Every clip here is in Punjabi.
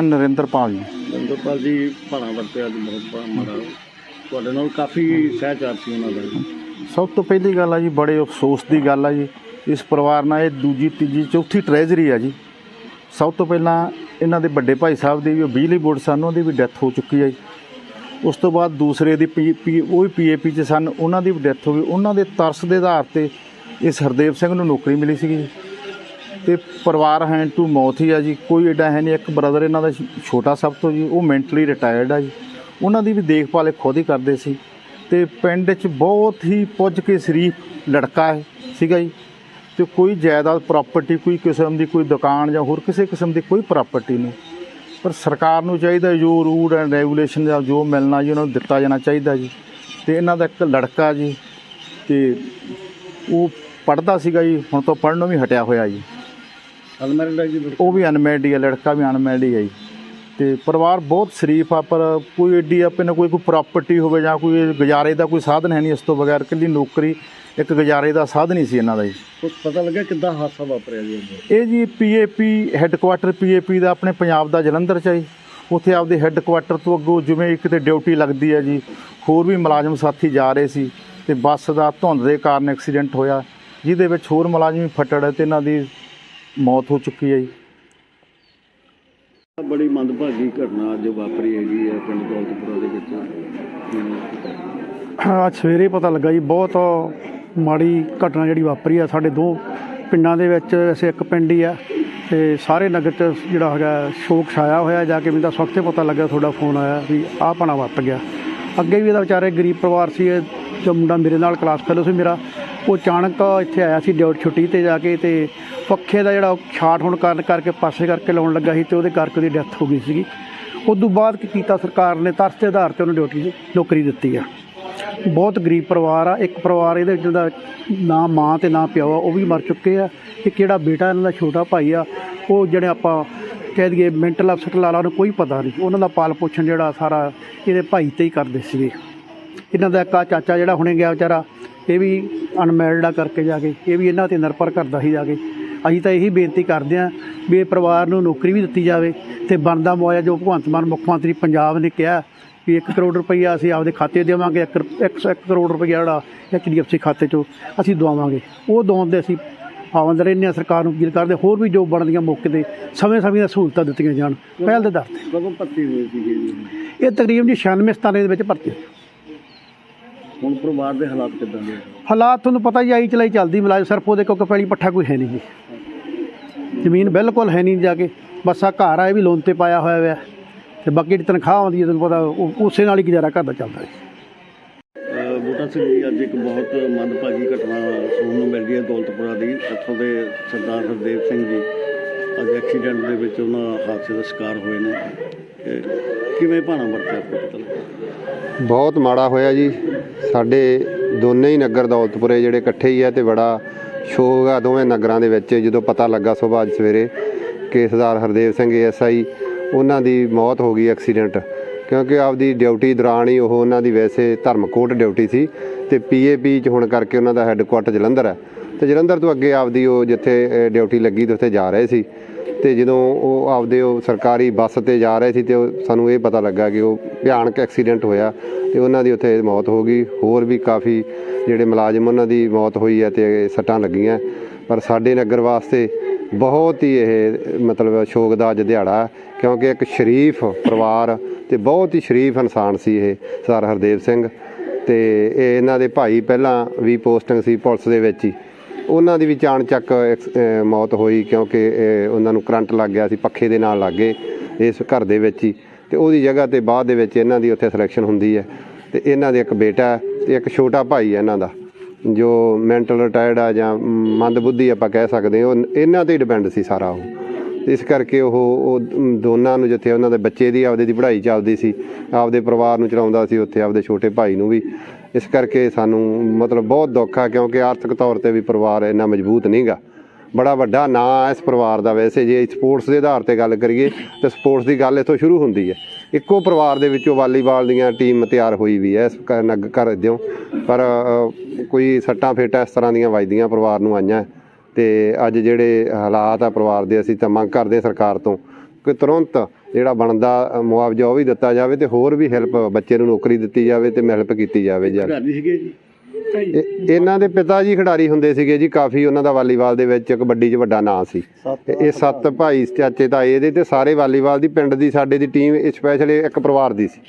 ਨਰਿੰਦਰਪਾਲ ਜੀ। ਨੰਦਪਾਲ ਜੀ ਭਾਣਾ ਵਰਤਿਆ ਅੱਜ ਬਹੁਤ ਮਾੜਾ। ਤੁਹਾਡੇ ਨਾਲ ਕਾਫੀ ਸਹਿਚਾਰ ਸੀ ਉਹਨਾਂ ਦਾ। ਜੀ। ਸਭ ਤੋਂ ਪਹਿਲੀ ਗੱਲ ਆ ਜੀ ਬੜੇ ਅਫਸੋਸ ਦੀ ਗੱਲ ਆ ਜੀ। ਇਸ ਪਰਿਵਾਰ ਨਾਲ ਇਹ ਦੂਜੀ ਤੀਜੀ ਚੌਥੀ ਟ੍ਰੈਜਰੀ ਆ ਜੀ। ਸਭ ਤੋਂ ਪਹਿਲਾਂ ਇਹਨਾਂ ਦੇ ਵੱਡੇ ਭਾਈ ਸਾਹਿਬ ਦੀ ਵੀ ਉਹ ਬਿਜਲੀ ਬੋਰਡ ਸਨ ਉਹਨਾਂ ਦੀ ਵੀ ਡੈਥ ਹੋ ਚੁੱਕੀ ਹੈ ਜੀ। ਉਸ ਤੋਂ ਬਾਅਦ ਦੂਸਰੇ ਦੀ ਪੀ ਪੀ ਉਹ ਵੀ ਪੀਏਪੀ ਚ ਸਨ ਉਹਨਾਂ ਦੀ ਵੀ ਡੈਥ ਹੋ ਗਈ। ਉਹਨਾਂ ਦੇ ਤਰਸ ਦੇ ਆਧਾਰ ਤੇ ਇਸ ਹਰਦੇਵ ਸਿੰਘ ਨੂੰ ਨੌਕਰੀ ਮਿਲੀ ਸੀਗੀ ਜੀ। ਤੇ ਪਰਿਵਾਰ ਹੈਂਡ ਟੂ ਮੌਥ ਹੀ ਆ ਜੀ। ਕੋਈ ਐਡਾ ਹੈ ਨਹੀਂ, ਇੱਕ ਬ੍ਰਦਰ ਇਹਨਾਂ ਦਾ ਛੋਟਾ ਸਭ ਤੋਂ ਜੀ, ਉਹ ਮੈਂਟਲੀ ਰਿਟਾਇਰਡ ਆ ਜੀ। ਉਹਨਾਂ ਦੀ ਵੀ ਦੇਖਭਾਲ ਇਹ ਖੁਦ ਹੀ ਕਰਦੇ ਸੀ। ਤੇ ਪਿੰਡ 'ਚ ਬਹੁਤ ਹੀ ਪੁੱਜ ਕੇ ਸ਼ਰੀਫ ਲੜਕਾ ਹੈ ਸੀਗਾ ਜੀ। ਤੇ ਕੋਈ ਜਾਇਦਾਦ ਪ੍ਰਾਪਰਟੀ ਕੋਈ ਕਿਸਮ ਦੀ ਕੋਈ ਦੁਕਾਨ ਜਾਂ ਹੋਰ ਕਿਸੇ ਕਿਸਮ ਦੀ ਕੋਈ ਪ੍ਰਾਪਰਟੀ ਨਹੀਂ। ਪਰ ਸਰਕਾਰ ਨੂੰ ਚਾਹੀਦਾ ਜੋ ਰੂਲ ਐਂਡ ਰੈਗੂਲੇਸ਼ਨ ਦਾ ਜੋ ਮਿਲਣਾ ਜੀ, ਉਹਨਾਂ ਨੂੰ ਦਿੱਤਾ ਜਾਣਾ ਚਾਹੀਦਾ ਜੀ। ਤੇ ਇਹਨਾਂ ਦਾ ਇੱਕ ਲੜਕਾ ਜੀ, ਤੇ ਉਹ ਪੜਦਾ ਸੀਗਾ ਜੀ, ਹੁਣ ਤੋਂ ਪੜਨੋਂ ਵੀ ਹਟਿਆ ਹੋਇਆ ਜੀ। ਅਨਮੈਰਿਡ ਹੈ ਜੀ। ਉਹ ਵੀ ਅਨਮੈਰਿਡ ਹੀ ਹੈ ਲੜਕਾ ਵੀ ਅਨਮੈਰਿਡ ਹੀ ਹੈ ਜੀ ਤੇ ਪਰਿਵਾਰ ਬਹੁਤ ਸ਼ਰੀਫ ਆ ਪਰ ਕੋਈ ਏਡੀ ਆਪੇ ਨਾ ਕੋਈ ਕੋਈ ਪ੍ਰਾਪਰਟੀ ਹੋਵੇ ਜਾਂ ਕੋਈ ਗੁਜ਼ਾਰੇ ਦਾ ਕੋਈ ਸਾਧਨ ਹੈ ਨਹੀਂ ਇਸ ਤੋਂ ਬਗੈਰ ਇਕੱਲੀ ਨੌਕਰੀ ਇੱਕ ਗੁਜ਼ਾਰੇ ਦਾ ਸਾਧਨ ਹੀ ਸੀ ਇਹਨਾਂ ਦਾ ਜੀ ਕੁਛ ਪਤਾ ਲੱਗਿਆ ਕਿੱਦਾਂ ਹਾਦਸਾ ਵਾਪਰਿਆ ਜੀ ਅੱਜ? ਇਹ ਜੀ ਪੀਏਪੀ ਹੈੱਡਕੁਆਟਰ ਪੀਏਪੀ ਦਾ ਆਪਣੇ ਪੰਜਾਬ ਦਾ ਜਲੰਧਰ ਚ ਹੈ ਜੀ ਉੱਥੇ ਆਪਦੇ ਹੈੱਡਕੁਆਟਰ ਤੋਂ ਅੱਗੋਂ ਜਿਵੇਂ ਇੱਕ ਤੇ ਡਿਊਟੀ ਲੱਗਦੀ ਹੈ ਜੀ ਹੋਰ ਵੀ ਮੁਲਾਜ਼ਮ ਸਾਥੀ ਜਾ ਰਹੇ ਸੀ ਤੇ ਬੱਸ ਦਾ ਧੁੰਦ ਦੇ ਕਾਰਨ ਐਕਸੀਡੈਂਟ ਹੋਇਆ ਜਿਹਦੇ ਵਿੱਚ ਹੋਰ ਮੁਲਾਜ਼ਮ ਵੀ ਫੱਟੜ ਤੇ ਇਹਨਾਂ ਦੀ ਮੌਤ ਹੋ ਚੁੱਕੀ ਹੈ ਜੀ। ਬੜੀ ਮੰਦਭਾਗੀ ਘਟਨਾ ਅੱਜ ਵਾਪਰੀ ਹੈਗੀ ਹੈ ਪਿੰਡ ਦੌਲਤਪੁਰਾ ਦੇ ਵਿੱਚ। ਅੱਜ ਸਵੇਰੇ ਪਤਾ ਲੱਗਾ ਜੀ ਬਹੁਤ ਮਾੜੀ ਘਟਨਾ ਜਿਹੜੀ ਵਾਪਰੀ ਆ ਸਾਡੇ ਦੋ ਪਿੰਡਾਂ ਦੇ ਵਿੱਚ ਅਸੀਂ ਇੱਕ ਪਿੰਡ ਹੀ ਆ ਤੇ ਸਾਰੇ ਨਗਰ ਚ ਜਿਹੜਾ ਹੈਗਾ ਸ਼ੋਕ ਛਾਇਆ ਹੋਇਆ ਜਾ ਕੇ ਮੈਨੂੰ ਤਾਂ ਸਵਖਤੇ ਪਤਾ ਲੱਗਾ ਤੁਹਾਡਾ ਫੋਨ ਆਇਆ ਵੀ ਆਹ ਪਣਾ ਵਾਪ ਗਿਆ। ਅੱਗੇ ਵੀ ਇਹਦਾ ਵਿਚਾਰੇ ਗਰੀਬ ਪਰਿਵਾਰ ਸੀ ਇਹ ਜੋ ਮੁੰਡਾ ਮੇਰੇ ਨਾਲ ਕਲਾਸ ਫੈਲੋ ਸੀ ਮੇਰਾ ਉਹ ਅਚਾਨਕ ਇੱਥੇ ਆਇਆ ਸੀ ਡਿਊਟੀ ਛੁੱਟੀ ਤੇ ਜਾ ਕੇ ਤੇ ਪੱਖੇ ਦਾ ਜਿਹੜਾ ਛਾਟ ਹੋਣ ਕਾਰਨ ਕਰਕੇ ਪਾਸੇ ਕਰਕੇ ਲਾਉਣ ਲੱਗਾ ਸੀ ਤੇ ਉਹਦੇ ਕਰਕੇ ਉਹਦੀ ਡੈਥ ਹੋ ਗਈ ਸੀਗੀ। ਉਸ ਤੋਂ ਬਾਅਦ ਕੀ ਕੀਤਾ ਸਰਕਾਰ ਨੇ? ਤਰਸ ਦੇ ਆਧਾਰ ਤੇ ਉਹਨੂੰ ਡਿਊਟੀ ਨੌਕਰੀ ਦਿੱਤੀ ਆ। ਬਹੁਤ ਗਰੀਬ ਪਰਿਵਾਰ ਆ। ਇੱਕ ਪਰਿਵਾਰ ਇਹਦੇ ਵਿੱਚ ਦਾ ਨਾ ਮਾਂ ਤੇ ਨਾ ਪਿਓ ਆ, ਉਹ ਵੀ ਮਰ ਚੁੱਕੇ ਆ। ਇੱਕ ਜਿਹੜਾ ਬੇਟਾ ਇਹਨਾਂ ਦਾ ਛੋਟਾ ਭਾਈ ਆ, ਉਹ ਜਿਹੜੇ ਆਪਾਂ ਕਹਿ ਦਈਏ ਮੈਂਟਲ ਅਪਸੈਟ ਲਾ ਉਹਨੂੰ ਕੋਈ ਪਤਾ ਨਹੀਂ। ਉਹਨਾਂ ਦਾ ਪਾਲ ਪੋਸ਼ਣ ਜਿਹੜਾ ਸਾਰਾ ਇਹਦੇ ਭਾਈ ਤੇ ਹੀ ਕਰਦੇ ਸੀਗੇ। ਇਹਨਾਂ ਦਾ ਇੱਕ ਚਾਚਾ ਜਿਹੜਾ ਹੁਣੇ ਗਿਆ ਵਿਚਾਰਾ ਇਹ ਵੀ ਅਨਮੈਰਿਡ ਆ ਕਰਕੇ ਜਾ ਕੇ ਇਹ ਵੀ ਇਹਨਾਂ ਤੇ ਨਿਰਭਰ ਕਰਦਾ ਸੀ ਜਾ ਕੇ। ਅਸੀਂ ਤਾਂ ਇਹੀ ਬੇਨਤੀ ਕਰਦੇ ਹਾਂ ਵੀ ਇਹ ਪਰਿਵਾਰ ਨੂੰ ਨੌਕਰੀ ਵੀ ਦਿੱਤੀ ਜਾਵੇ ਤੇ ਬਣਦਾ ਮੁਆਵਜ਼ਾ ਜੋ ਭਗਵੰਤ ਮਾਨ ਮੁੱਖ ਮੰਤਰੀ ਪੰਜਾਬ ਨੇ ਕਿਹਾ ਵੀ 1 ਕਰੋੜ ਰੁਪਈਆ ਅਸੀਂ ਆਪਦੇ ਖਾਤੇ ਦੇਵਾਂਗੇ 1 1 ਕਰੋੜ ਰੁਪਈਆ ਜਿਹੜਾ ਐਚਡੀਐਫਸੀ ਖਾਤੇ ਚੋਂ ਅਸੀਂ ਦਵਾਵਾਂਗੇ। ਉਹ ਦਵਾਉਣ ਦੇ ਅਸੀਂ ਪਾਬੰਦ ਰਹਿੰਦੇ ਹਾਂ ਸਰਕਾਰ ਨੂੰ ਅਪੀਲ ਕਰਦੇ ਹੋਰ ਵੀ ਜੋ ਬਣਦੀਆਂ ਮੌਕੇ ਤੇ ਸਮੇਂ ਸਮੇਂ ਦੀਆਂ ਸਹੂਲਤਾਂ ਦਿੱਤੀਆਂ ਜਾਣ ਪਹਿਲ ਦੇ ਦਰ ਤੇ। ਪੱਤੀ ਹੋਈ ਜੀ। ਇਹ ਤਕਰੀਬਨ ਜੀ 96 ਸਤਾਨੇ ਦੇ ਵਿੱਚ ਭਰਤੀ। ਹੁਣ ਪਰਿਵਾਰ ਦੇ ਹਾਲਾਤ ਕਿੱਦਾਂ ਦੇ ਹਾਲਾਤ ਤੁਹਾਨੂੰ ਪਤਾ ਹੀ ਆਈ ਚਲਾਈ ਚੱਲਦੀ ਮਲਾਜ ਸਿਰਫ ਉਹਦੇ ਕੋਲ ਪਹਿਲੀ ਪੱਠਾ ਕੋਈ ਹੈ ਨਹੀਂ ਜੀ। ਜ਼ਮੀਨ ਬਿਲਕੁਲ ਹੈ ਨਹੀਂ ਜਾ ਕੇ। ਬਸ ਆ ਘਰ ਆ ਇਹ ਵੀ ਲੋਨ ਤੇ ਪਾਇਆ ਹੋਇਆ ਹੈ ਤੇ ਬਾਕੀ ਜਿਹੜੀ ਤਨਖਾਹ ਆਉਂਦੀ ਹੈ ਤੁਹਾਨੂੰ ਪਤਾ ਉਹ- ਉਸੇ ਨਾਲ ਹੀ ਗੁਜ਼ਾਰਾ ਘਰ ਦਾ ਚੱਲਦਾ ਹੈ ਅਹ ਬੂਟਾ ਸਿੰਘ ਜੀ ਅੱਜ ਇੱਕ ਬਹੁਤ ਮੰਦਭਾਗੀ ਘਟਨਾ ਸੁਣਨ ਨੂੰ ਮਿਲ ਰਹੀ ਹੈ ਦੌਲਤਪੁਰਾ ਦੀ। ਇੱਥੋਂ ਦੇ ਸਰਦਾਰ ਹਰਦੇਵ ਸਿੰਘ ਜੀ। ਅੱਜ ਐਕਸੀਡੈਂਟ ਦੇ ਵਿੱਚ ਉਹਨਾਂ ਹਾਦਸੇ ਦਾ ਸ਼ਿਕਾਰ ਹੋਏ ਨੇ। ਇਹ ਕਿਵੇਂ ਭਾਣਾ ਵਰਤਿਆ ਆਪਕੋ ਬਹੁਤ ਮਾੜਾ ਹੋਇਆ ਜੀ। ਸਾਡੇ ਦੋਨੇ ਹੀ ਨਗਰ ਦੌਲਤਪੁਰੇ ਜਿਹੜੇ ਇਕੱਠੇ ਹੀ ਆ ਤੇ ਬੜਾ ਸ਼ੋਕ ਆ ਦੋਵੇਂ ਨਗਰਾਂ ਦੇ ਵਿੱਚ। ਜਦੋਂ ਪਤਾ ਲੱਗਾ ਸੁਬਾਹ ਅੱਜ ਸਵੇਰੇ ਕਿ ਸਰਦਾਰ ਹਰਦੇਵ ਸਿੰਘ ਐਸਆਈ ਉਹਨਾਂ ਦੀ ਮੌਤ ਹੋ ਗਈ ਐਕਸੀਡੈਂਟ। ਕਿਉਂਕਿ ਆਪਦੀ ਡਿਊਟੀ ਦੌਰਾਨ ਹੀ ਉਹ ਉਹਨਾਂ ਦੀ ਵੈਸੇ ਧਰਮਕੋਟ ਡਿਊਟੀ ਸੀ ਤੇ ਪੀਏਪੀ ਚ ਹੋਣ ਕਰਕੇ ਉਹਨਾਂ ਦਾ ਹੈੱਡਕੁਆਟਰ ਜਲੰਧਰ ਹੈ ਤੇ ਜਲੰਧਰ ਤੋਂ ਅੱਗੇ ਆਪਦੀ ਉਹ ਜਿੱਥੇ ਡਿਊਟੀ ਲੱਗੀ ਤੇ ਉੱਥੇ ਜਾ ਰਹੇ ਸੀ। ਤੇ ਜਦੋਂ ਉਹ ਆਪਦੇ ਉਹ ਸਰਕਾਰੀ ਬੱਸ ਤੇ ਜਾ ਰਹੇ ਸੀ ਤੇ ਉਹ ਸਾਨੂੰ ਇਹ ਪਤਾ ਲੱਗਾ ਕਿ ਉਹ ਭਿਆਨਕ ਐਕਸੀਡੈਂਟ ਹੋਇਆ ਤੇ ਉਹਨਾਂ ਦੀ ਉੱਥੇ ਮੌਤ ਹੋ ਗਈ। ਹੋਰ ਵੀ ਕਾਫੀ ਜਿਹੜੇ ਮੁਲਾਜ਼ਮ ਉਹਨਾਂ ਦੀ ਮੌਤ ਹੋਈ ਹੈ ਤੇ ਸੱਟਾਂ ਲੱਗੀਆਂ। ਪਰ ਸਾਡੇ ਨਗਰ ਵਾਸਤੇ ਬਹੁਤ ਹੀ ਇਹ, ਮਤਲਬ ਸ਼ੋਕ ਦਾ ਅੱਜ ਦਿਹਾੜਾ ਕਿਉਂਕਿ ਇੱਕ ਸ਼ਰੀਫ ਪਰਿਵਾਰ ਤੇ ਬਹੁਤ ਹੀ ਸ਼ਰੀਫ ਇਨਸਾਨ ਸੀ ਇਹ ਸਰ ਹਰਦੇਵ ਸਿੰਘ। ਤੇ ਇਹ ਇਹਨਾਂ ਦੇ ਭਾਈ ਪਹਿਲਾਂ ਵੀ ਪੋਸਟਿੰਗ ਸੀ ਪੁਲਿਸ ਦੇ ਵਿੱਚ ਹੀ। ਉਹਨਾਂ ਦੀ ਵੀ ਚਾਣ ਚੱਕ ਐਕਸ- ਮੌਤ ਹੋਈ ਕਿਉਂਕਿ ਉਹਨਾਂ ਨੂੰ ਕਰੰਟ ਲੱਗ ਗਿਆ ਸੀ, ਪੱਖੇ ਦੇ ਨਾਲ ਲੱਗ ਗਏ ਇਸ ਘਰ ਦੇ ਵਿੱਚ ਹੀ। ਤੇ ਉਹਦੀ ਜਗ੍ਹਾ ਤੇ ਬਾਅਦ ਦੇ ਵਿੱਚ ਇਹਨਾਂ ਦੀ ਉੱਥੇ ਸਿਲੈਕਸ਼ਨ ਹੁੰਦੀ ਹੈ। ਤੇ ਇਹਨਾਂ ਦੇ ਇੱਕ ਬੇਟਾ ਹੈ ਤੇ ਇੱਕ ਛੋਟਾ ਭਾਈ ਹੈ ਇਹਨਾਂ ਦਾ, ਜੋ ਮੈਂਟਲ ਰਿਟਾਇਰਡ ਆ ਜਾਂ ਮੰਦਬੁੱਧੀ ਆਪਾਂ ਕਹਿ ਸਕਦੇ ਹਾਂ, ਉਹ ਇਹਨਾਂ ਤੇ ਡਿਪੈਂਡ ਸੀ ਸਾਰਾ ਉਹ। ਇਸ ਕਰਕੇ ਉਹ ਉਹ ਦੋਨਾਂ ਨੂੰ ਜਿੱਥੇ ਉਹਨਾਂ ਦੇ ਬੱਚੇ ਦੀ ਆਪਦੇ ਦੀ ਪੜ੍ਹਾਈ ਚੱਲਦੀ ਸੀ, ਆਪਦੇ ਪਰਿਵਾਰ ਨੂੰ ਚਲਾਉਂਦਾ ਸੀ, ਉੱਥੇ ਆਪਦੇ ਛੋਟੇ ਭਾਈ ਨੂੰ ਵੀ। ਇਸ ਕਰਕੇ ਸਾਨੂੰ ਮਤਲਬ ਬਹੁਤ ਦੁੱਖ ਆ, ਕਿਉਂਕਿ ਆਰਥਿਕ ਤੌਰ ਤੇ ਵੀ ਪਰਿਵਾਰ ਇੰਨਾ ਮਜ਼ਬੂਤ ਨਹੀਂਗਾ ਬੜਾ ਵੱਡਾ ਨਾਂ ਆ ਇਸ ਪਰਿਵਾਰ ਦਾ ਵੈਸੇ, ਜੇ ਸਪੋਰਟਸ ਦੇ ਆਧਾਰ ਤੇ ਗੱਲ ਕਰੀਏ, ਤਾਂ ਸਪੋਰਟਸ ਦੀ ਗੱਲ ਇੱਥੋਂ ਸ਼ੁਰੂ ਹੁੰਦੀ ਹੈ। ਇੱਕੋ ਪਰਿਵਾਰ ਦੇ ਵਿੱਚੋਂ ਵਾਲੀਬਾਲ ਦੀਆਂ ਟੀਮ ਤਿਆਰ ਹੋਈ ਵੀ ਹੈ, ਇਸ ਕ- ਨਗ, ਘਰ ਦਿਓ ਪਰ ਕੋਈ ਸੱਟਾਂ ਫੇਟਾਂ ਇਸ ਤਰ੍ਹਾਂ ਦੀਆਂ ਵੱਜਦੀਆਂ ਪਰਿਵਾਰ ਨੂੰ ਆਈਆਂ। ਤੇ ਅੱਜ ਜਿਹੜੇ ਹਾਲਾਤ ਆ ਪਰਿਵਾਰ ਦੇ, ਅਸੀਂ ਤਾਂ ਮੰਗ ਕਰਦੇ ਹਾਂ ਸਰਕਾਰ ਤੋਂ ਕਿ ਤੁਰੰਤ ਜਿਹੜਾ ਬਣਦਾ ਮੁਆਵਜ਼ਾ ਉਹ ਵੀ ਦਿੱਤਾ ਜਾਵੇ ਤੇ ਹੋਰ ਵੀ ਹੈਲਪ ਬੱਚੇ ਨੂੰ ਨੌਕਰੀ ਦਿੱਤੀ ਜਾਵੇ ਤੇ ਹੈਲਪ ਕੀਤੀ ਜਾਵੇ ਜੀ। ਖਿਡਾਰੀ ਸੀਗੇ ਜੀ। ਇਹ- ਇਹਨਾਂ ਦੇ ਪਿਤਾ ਜੀ ਖਿਡਾਰੀ ਹੁੰਦੇ ਸੀਗੇ ਜੀ ਕਾਫੀ ਉਹਨਾਂ ਦਾ ਵਾਲੀਬਾਲ ਦੇ ਵਿੱਚ ਕਬੱਡੀ 'ਚ ਵੱਡਾ ਨਾਂ ਸੀ। ਤੇ ਇਹ ਸੱਤ ਭਾਈ ਚਾਚੇ ਤਾਏ ਇਹਦੇ ਤੇ ਸਾਰੇ ਵਾਲੀਬਾਲ ਦੀ ਪਿੰਡ ਦੀ ਸਾਡੇ ਦੀ ਟੀਮ ਸਪੈਸ਼ਲੀ ਇੱਕ ਪਰਿਵਾਰ ਦੀ ਸੀ।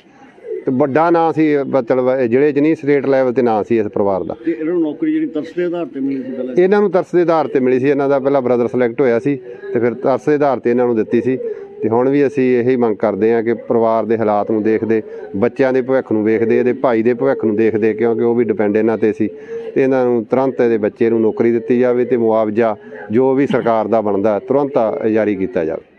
ਤੇ ਵੱਡਾ ਨਾਂ ਸੀ ਮਤਲਬ ਜ਼ਿਲ੍ਹੇ 'ਚ ਨਹੀਂ ਸਟੇਟ ਲੈਵਲ ਤੇ ਨਾਂ ਸੀ ਇਸ ਪਰਿਵਾਰ ਦਾ। ਤੇ ਇਹਨਾਂ ਨੂੰ ਨੌਕਰੀ ਜਿਹੜੀ ਤਰਸ ਦੇ ਆਧਾਰ ਤੇ ਮਿਲੀ ਸੀ ਪਹਿਲਾਂ। ਇਹਨਾਂ ਨੂੰ ਤਰਸ ਦੇ ਆਧਾਰ ਤੇ ਮਿਲੀ ਸੀ ਇਹਨਾਂ ਦਾ ਪਹਿਲਾਂ ਬ੍ਰਦਰ ਸਿਲੈਕਟ ਹੋਇਆ ਸੀ ਤੇ ਫਿਰ ਤਰਸ ਦੇ ਆਧਾਰ ਤੇ ਇਹਨਾਂ ਨੂੰ ਦਿੱਤੀ ਸੀ। ਤੇ ਹੁਣ ਵੀ ਅਸੀਂ ਇਹੀ ਮੰਗ ਕਰਦੇ ਹਾਂ ਕਿ ਪਰਿਵਾਰ ਦੇ ਹਾਲਾਤ ਨੂੰ ਦੇਖਦੇ, ਬੱਚਿਆਂ ਦੇ ਭਵਿੱਖ ਨੂੰ ਵੇਖਦੇ, ਇਹਦੇ ਭਾਈ ਦੇ ਭਵਿੱਖ ਨੂੰ ਦੇਖਦੇ, ਕਿਉਂਕਿ ਉਹ ਵੀ ਡਿਪੈਂਡ ਇਹਨਾਂ ਤੇ ਸੀ। ਤੇ ਇਹਨਾਂ ਨੂੰ ਤੁਰੰਤ ਇਹਦੇ ਬੱਚੇ ਨੂੰ ਨੌਕਰੀ ਦਿੱਤੀ ਜਾਵੇ ਤੇ ਮੁਆਵਜ਼ਾ ਜੋ ਵੀ ਸਰਕਾਰ ਦਾ ਬਣਦਾ, ਤੁਰੰਤ ਜਾਰੀ ਕੀਤਾ ਜਾਵੇ।